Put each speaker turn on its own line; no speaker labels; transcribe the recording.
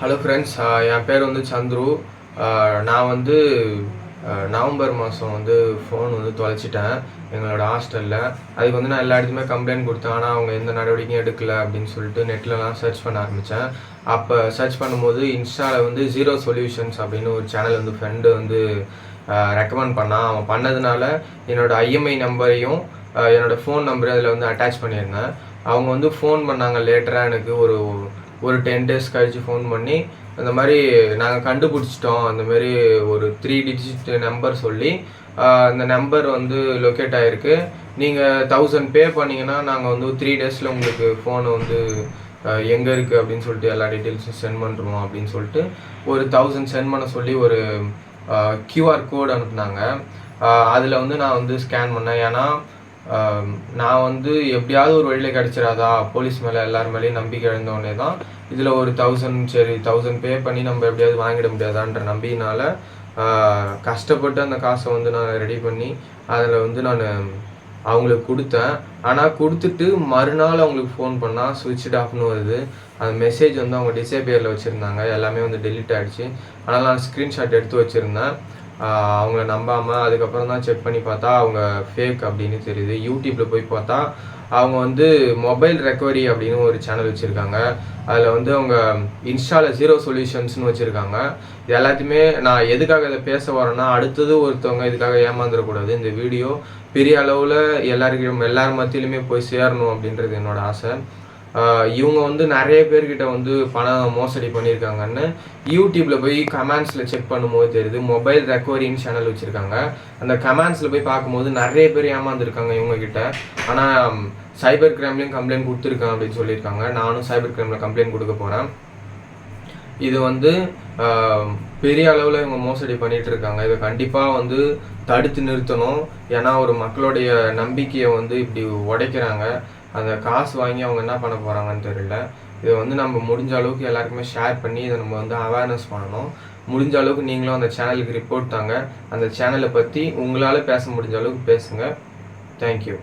Hello friends என் பேர் வந்து சந்துரு. நான் வந்து நவம்பர் மாதம் வந்து ஃபோன் வந்து தொலைச்சிட்டேன் எங்களோட ஹாஸ்டலில் அதுக்கு வந்து நான் எல்லா இடத்துலையுமே கம்ப்ளைண்ட் கொடுத்தேன். ஆனால் அவங்க எந்த நடவடிக்கையும் எடுக்கல அப்படின்னு சொல்லிட்டு நெட்லலாம் சர்ச் பண்ண ஆரம்பித்தேன் அப்போ சர்ச் பண்ணும்போது இன்ஸ்டாவில் வந்து ஜீரோ சொல்யூஷன்ஸ் அப்படின்னு ஒரு சேனல் வந்து ஃப்ரெண்டு வந்து ரெக்கமெண்ட் பண்ணான். அவன் பண்ணதுனால என்னோட ஐஎம்ஐ நம்பரையும் என்னோடய ஃபோன் நம்பரையும் அதில் வந்து அட்டாச் பண்ணியிருந்தேன். அவங்க வந்து ஃபோன் பண்ணாங்க லேட்டராக எனக்கு ஒரு ஒரு டென் டேஸ் கழித்து ஃபோன் பண்ணி அந்த மாதிரி நாங்கள் கண்டுபிடிச்சிட்டோம். அந்த மாதிரி ஒரு த்ரீ டிஜிட் நம்பர் சொல்லி அந்த நம்பர் வந்து லொக்கேட் ஆகிருக்கு நீங்கள் தௌசண்ட் பே பண்ணிங்கன்னா நாங்கள் வந்து த்ரீ டேஸில் உங்களுக்கு ஃபோனை வந்து எங்கே இருக்குது அப்படின்னு சொல்லிட்டு எல்லா டீட்டெயில்ஸும் சென்ட் பண்ணுறோம் அப்படின்னு சொல்லிட்டு ஒரு தௌசண்ட் சென்ட் பண்ண சொல்லி ஒரு கியூஆர் கோட் அனுப்புனாங்க. அதில் வந்து நான் வந்து ஸ்கேன் பண்ணேன். ஏன்னா நான் வந்து எப்படியாவது ஒரு வழியில் கிடச்சிடாதா? போலீஸ் மேலே எல்லார் மேலேயும் நம்பிக்கை இழந்தோடனே தான் இதில் ஒரு தௌசண்ட் சரி தௌசண்ட் பே பண்ணி நம்ம எப்படியாவது வாங்கிட முடியாதான்ற நம்பினால கஷ்டப்பட்டு அந்த காசை வந்து நான் ரெடி பண்ணி அதில் வந்து நான் அவங்களுக்கு கொடுத்தேன். ஆனால் கொடுத்துட்டு மறுநாள் அவங்களுக்கு ஃபோன் பண்ணால் சுவிட்ச் ஆஃப்னு வருது. அந்த மெசேஜ் வந்து அவங்க டிசேபியரில் வச்சுருந்தாங்க. எல்லாமே வந்து டெலிட் ஆகிடுச்சு ஆனால் நான் ஸ்க்ரீன்ஷாட் எடுத்து வச்சுருந்தேன். அவங்கள நம்பாமல் அதுக்கப்புறம் தான் செக் பண்ணி பார்த்தா அவங்க ஃபேக் அப்படின்னு தெரியுது. யூடியூப்பில் போய் பார்த்தா அவங்க வந்து மொபைல் ரெக்கவரி அப்படின்னு ஒரு சேனல் வச்சுருக்காங்க. அதில் வந்து அவங்க இன்ஸ்டாவில் ஜீரோ சொல்யூஷன்ஸ்னு வச்சுருக்காங்க. இது எல்லாத்தையுமே நான் எதுக்காக இதை பேச வரேன்னா அடுத்தது ஒருத்தவங்க இதுக்காக ஏமாந்துடக்கூடாது இந்த வீடியோ பெரிய அளவில் எல்லாருக்கும் எல்லார் மத்தியிலுமே போய் சேரணும் அப்படின்றது என்னோட ஆசை. இவங்க வந்து நிறைய பேர்கிட்ட வந்து பணம் மோசடி பண்ணியிருக்காங்கன்னு யூடியூப்பில் போய் கமெண்ட்ஸில் செக் பண்ணும்போது தெரியுது மொபைல் ரெக்கவரின்னு சேனல் வச்சுருக்காங்க. அந்த கமெண்ட்ஸில் போய் பார்க்கும்போது நிறைய பேர் ஏமாந்துருக்காங்க இவங்கக்கிட்ட ஆனால் சைபர் கிரைம்லேயும் கம்ப்ளைண்ட் கொடுத்துருக்கேன் அப்படின்னு சொல்லியிருக்காங்க. நானும் சைபர் கிரைமில் கம்ப்ளைண்ட் கொடுக்க போகிறேன் இது வந்து பெரிய அளவில் இவங்க மோசடி பண்ணிகிட்டு இருக்காங்க இதை கண்டிப்பாக வந்து தடுத்து நிறுத்தணும். ஏன்னா ஒரு மக்களுடைய நம்பிக்கையை வந்து இப்படி உடைக்கிறாங்க. அந்த காசு வாங்கி அவங்க என்ன பண்ண போகிறாங்கன்னு தெரியல. இதை வந்து நம்ம முடிஞ்ச அளவுக்கு எல்லாருக்குமே ஷேர் பண்ணி இதை நம்ம வந்து அவேர்னஸ் பண்ணணும். முடிஞ்ச அளவுக்கு நீங்களும் அந்த சேனலுக்கு ரிப்போர்ட் தாங்க. அந்த சேனலை பற்றி உங்களால் பேச முடிஞ்ச அளவுக்கு பேசுங்க. தேங்க்யூ